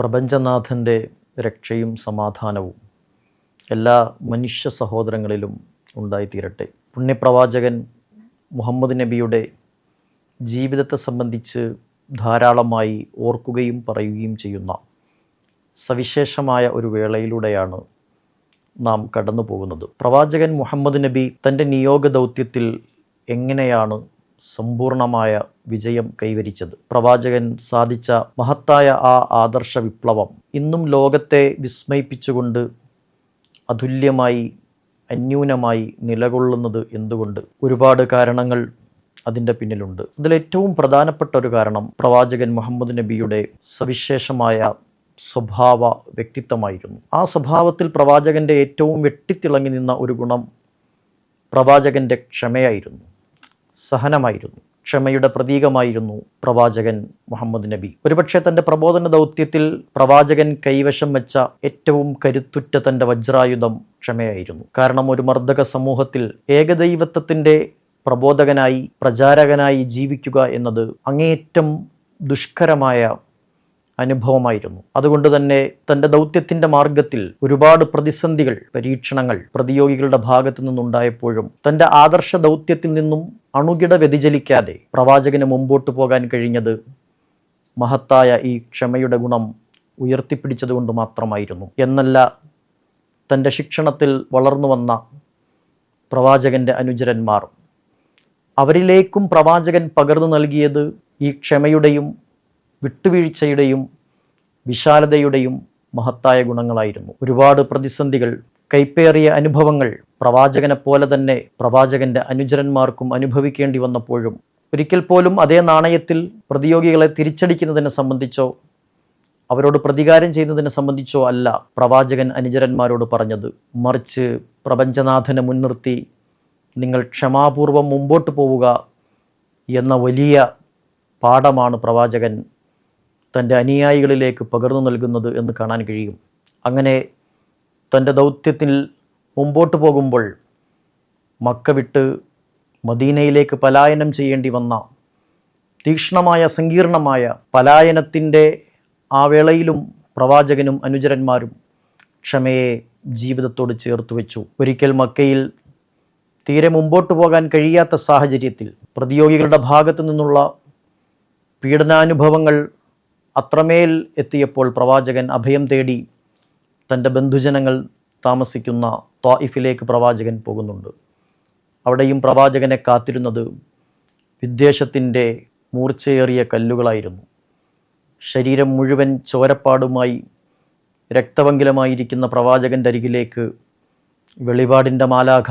പ്രപഞ്ചനാഥന്റെ രക്ഷയും സമാധാനവും എല്ലാ മനുഷ്യ സഹോദരങ്ങളിലും ഉണ്ടായിത്തീരട്ടെ. പുണ്യപ്രവാചകൻ മുഹമ്മദ് നബിയുടെ ജീവിതത്തെ സംബന്ധിച്ച് ധാരാളമായി ഓർക്കുകയും പറയുകയും ചെയ്യുന്ന സവിശേഷമായ ഒരു വേളയിലൂടെയാണ് നാം കടന്നു പോകുന്നത് പ്രവാചകൻ മുഹമ്മദ് നബി തന്റെ നിയോഗ ദൗത്യത്തിൽ എങ്ങനെയാണ് സമ്പൂർണമായ വിജയം കൈവരിച്ചത്. പ്രവാചകൻ സാധിച്ച മഹത്തായ ആ ആദർശ വിപ്ലവം ഇന്നും ലോകത്തെ വിസ്മയിപ്പിച്ചുകൊണ്ട് അതുല്യമായി അന്യൂനമായി നിലകൊള്ളുന്നത് എന്തുകൊണ്ട്? ഒരുപാട് കാരണങ്ങൾ അതിന്റെ പിന്നിലുണ്ട്. അതിലേറ്റവും പ്രധാനപ്പെട്ട ഒരു കാരണം പ്രവാചകൻ മുഹമ്മദ് നബിയുടെ സവിശേഷമായ സ്വഭാവ വ്യക്തിത്വമായിരുന്നു. ആ സ്വഭാവത്തിൽ പ്രവാചകന്റെ ഏറ്റവും വെട്ടിത്തിളങ്ങി നിന്ന ഒരു ഗുണം പ്രവാചകന്റെ ക്ഷമയായിരുന്നു. സഹനമായിരുന്നു. ക്ഷമയുടെ പ്രതീകമായിരുന്നു പ്രവാചകൻ മുഹമ്മദ് നബി. ഒരുപക്ഷെ തന്റെ പ്രബോധന ദൗത്യത്തിൽ പ്രവാചകൻ കൈവശം വെച്ച ഏറ്റവും കരുത്തുറ്റ തന്റെ വജ്രായുധം ക്ഷമയായിരുന്നു. കാരണം ഒരു മർദ്ദക സമൂഹത്തിൽ ഏകദൈവത്വത്തിന്റെ പ്രബോധകനായി പ്രചാരകനായി ജീവിക്കുക എന്നത് അങ്ങേയറ്റം ദുഷ്കരമായ അനുഭവമായിരുന്നു. അതുകൊണ്ട് തന്നെ തന്റെ ദൗത്യത്തിന്റെ മാർഗത്തിൽ ഒരുപാട് പ്രതിസന്ധികൾ പരീക്ഷണങ്ങൾ പ്രതിയോഗികളുടെ ഭാഗത്തു നിന്നുണ്ടായപ്പോഴും തന്റെ ആദർശ ദൗത്യത്തിൽ നിന്നും അണുകിട വ്യതിചലിക്കാതെ പ്രവാചകന് മുമ്പോട്ട് പോകാൻ കഴിഞ്ഞത് മഹത്തായ ഈ ക്ഷമയുടെ ഗുണം ഉയർത്തിപ്പിടിച്ചതുകൊണ്ട് മാത്രമായിരുന്നു. എന്നല്ല തന്റെ ശിക്ഷണത്തിൽ വളർന്നു വന്ന പ്രവാചകന്റെ അനുചരന്മാർ അവരിലേക്കും പ്രവാചകൻ പകർന്നു നൽകിയത് ഈ ക്ഷമയുടെയും വിട്ടുവീഴ്ചയുടെയും വിശാലതയുടെയും മഹത്തായ ഗുണങ്ങളായിരുന്നു. ഒരുപാട് പ്രതിസന്ധികൾ കൈപ്പേറിയ അനുഭവങ്ങൾ പ്രവാചകനെ പോലെ തന്നെ പ്രവാചകന്റെ അനുചരന്മാർക്കും അനുഭവിക്കേണ്ടി വന്നപ്പോഴും ഒരിക്കൽ പോലും അതേ നാണയത്തിൽ പ്രതിയോഗികളെ തിരിച്ചടിക്കുന്നതിനെ സംബന്ധിച്ചോ അവരോട് പ്രതികാരം ചെയ്യുന്നതിനെ സംബന്ധിച്ചോ അല്ല പ്രവാചകൻ അനുചരന്മാരോട് പറഞ്ഞത്. മറിച്ച് പ്രപഞ്ചനാഥനെ മുൻനിർത്തി നിങ്ങൾ ക്ഷമാപൂർവം മുമ്പോട്ട് പോവുക എന്ന വലിയ പാഠമാണ് പ്രവാചകൻ തന്റെ അനുയായികളിലേക്ക് പകർന്നു നൽകുന്നത് എന്ന് കാണാൻ കഴിയും. അങ്ങനെ തന്റെ ദൗത്യത്തിൽ മുമ്പോട്ട് പോകുമ്പോൾ മക്ക വിട്ട് മദീനയിലേക്ക് പലായനം ചെയ്യേണ്ടി വന്ന തീക്ഷ്ണമായ സങ്കീർണമായ പലായനത്തിന്റെ ആ വേളയിലും പ്രവാചകനും അനുചരന്മാരും ക്ഷമയെ ജീവിതത്തോട് ചേർത്ത് വെച്ചു. ഒരിക്കൽ മക്കയിൽ തീരെ മുമ്പോട്ട് പോകാൻ കഴിയാത്ത സാഹചര്യത്തിൽ പ്രതിയോഗികളുടെ ഭാഗത്തു നിന്നുള്ള പീഡനാനുഭവങ്ങൾ അത്രമേൽ എത്തിയപ്പോൾ പ്രവാചകൻ അഭയം തേടി തന്റെ ബന്ധുജനങ്ങൾ താമസിക്കുന്ന ത്വായിഫിലേക്ക് പ്രവാചകൻ പോകുന്നുണ്ട്. അവിടെയും പ്രവാചകനെ കാത്തിരുന്നത് വിദ്വേഷത്തിന്റെ മൂർച്ചയേറിയ കല്ലുകളായിരുന്നു. ശരീരം മുഴുവൻ ചോരപ്പാടുമായി രക്തവങ്കിലമായിരിക്കുന്ന പ്രവാചകന്റെ അരികിലേക്ക് വെളിപാടിന്റെ മാലാഖ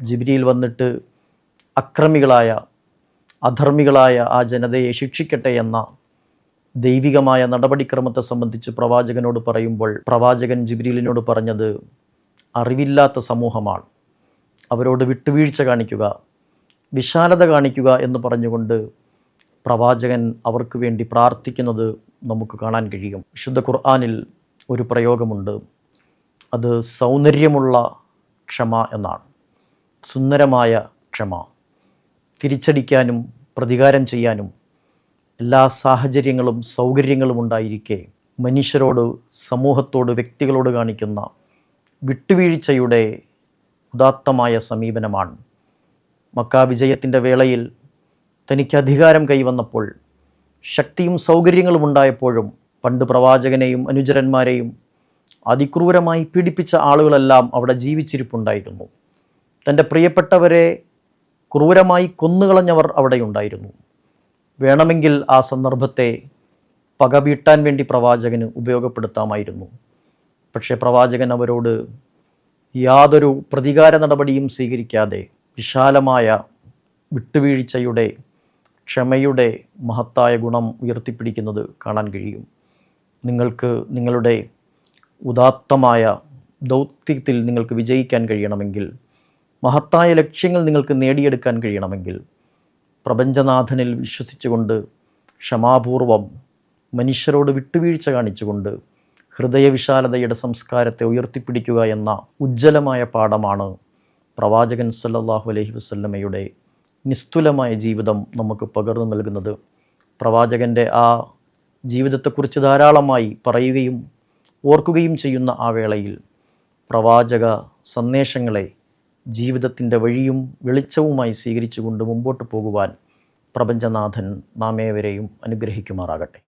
ജിബിരിയിൽ വന്നിട്ട് അക്രമികളായ അധർമ്മികളായ ആ ജനതയെ ശിക്ഷിക്കട്ടെ എന്ന ദൈവികമായ നടപടിക്രമത്തെ സംബന്ധിച്ച് പ്രവാചകനോട് പറയുമ്പോൾ പ്രവാചകൻ ജിബ്രീലിനോട് പറഞ്ഞത് അറിവില്ലാത്ത സമൂഹമാണ്. അവരോട് വിട്ടുവീഴ്ച കാണിക്കുക വിശാലത കാണിക്കുക എന്ന് പറഞ്ഞുകൊണ്ട് പ്രവാചകൻ അവർക്ക് വേണ്ടി പ്രാർത്ഥിക്കുന്നത് നമുക്ക് കാണാൻ കഴിയും. വിശുദ്ധ ഖുർആാനിൽ ഒരു പ്രയോഗമുണ്ട്. അത് സൗന്ദര്യമുള്ള ക്ഷമ എന്നാണ്. സുന്ദരമായ ക്ഷമ. തിരിച്ചടിക്കാനും പ്രതികാരം ചെയ്യാനും എല്ലാ സാഹചര്യങ്ങളും സൗകര്യങ്ങളും ഉണ്ടായിരിക്കെ മനുഷ്യരോട് സമൂഹത്തോട് വ്യക്തികളോട് കാണിക്കുന്ന വിട്ടുവീഴ്ചയുടെ ഉദാത്തമായ സമീപനമാണ്. മക്ക വിജയത്തിന്റെ വേളയിൽ തനിക്ക് അധികാരം കൈവന്നപ്പോൾ ശക്തിയും സൗകര്യങ്ങളും ഉണ്ടായപ്പോഴും പണ്ട് പ്രവാചകനെയും അനുചരന്മാരെയും അതിക്രൂരമായി പീഡിപ്പിച്ച ആളുകളെല്ലാം അവിടെ ജീവിച്ചിരിപ്പുണ്ടായിരുന്നു. തന്റെ പ്രിയപ്പെട്ടവരെ ക്രൂരമായി കൊന്നുകളഞ്ഞവർ അവിടെ ഉണ്ടായിരുന്നു വേണമെങ്കിൽ ആ സന്ദർഭത്തെ പക വീട്ടാൻ വേണ്ടി പ്രവാചകന് ഉപയോഗപ്പെടുത്താമായിരുന്നു. പക്ഷേ പ്രവാചകൻ അവരോട് യാതൊരു പ്രതികാര നടപടിയും സ്വീകരിക്കാതെ വിശാലമായ വിട്ടുവീഴ്ചയുടെ ക്ഷമയുടെ മഹത്തായ ഗുണം ഉയർത്തിപ്പിടിക്കുന്നത് കാണാൻ കഴിയും. നിങ്ങൾക്ക് നിങ്ങളുടെ ഉദാത്തമായ ദൗത്യത്തിൽ നിങ്ങൾക്ക് വിജയിക്കാൻ കഴിയണമെങ്കിൽ മഹത്തായ ലക്ഷ്യങ്ങൾ നിങ്ങൾക്ക് നേടിയെടുക്കാൻ കഴിയണമെങ്കിൽ പ്രപഞ്ചനാഥനിൽ വിശ്വസിച്ചുകൊണ്ട് ക്ഷമാപൂർവം മനുഷ്യരോട് വിട്ടുവീഴ്ച കാണിച്ചുകൊണ്ട് ഹൃദയവിശാലതയുടെ സംസ്കാരത്തെ ഉയർത്തിപ്പിടിക്കുക എന്ന ഉജ്ജ്വലമായ പാഠമാണ് പ്രവാചകൻ സല്ലാഹു അലഹി വസ്ല്ലമ്മയുടെ നിസ്തുലമായ ജീവിതം നമുക്ക് പകർന്നു നൽകുന്നത്. പ്രവാചകന്റെ ആ ജീവിതത്തെക്കുറിച്ച് ധാരാളമായി പറയുകയും ഓർക്കുകയും ചെയ്യുന്ന ആ വേളയിൽ പ്രവാചക സന്ദേശങ്ങളെ ജീവിതത്തിന്റെ വഴിയും വെളിച്ചവുമായി സ്വീകരിച്ചുകൊണ്ട് മുമ്പോട്ട് പോകുവാൻ പ്രപഞ്ചനാഥൻ നാമേവരെയും അനുഗ്രഹിക്കുമാറാകട്ടെ.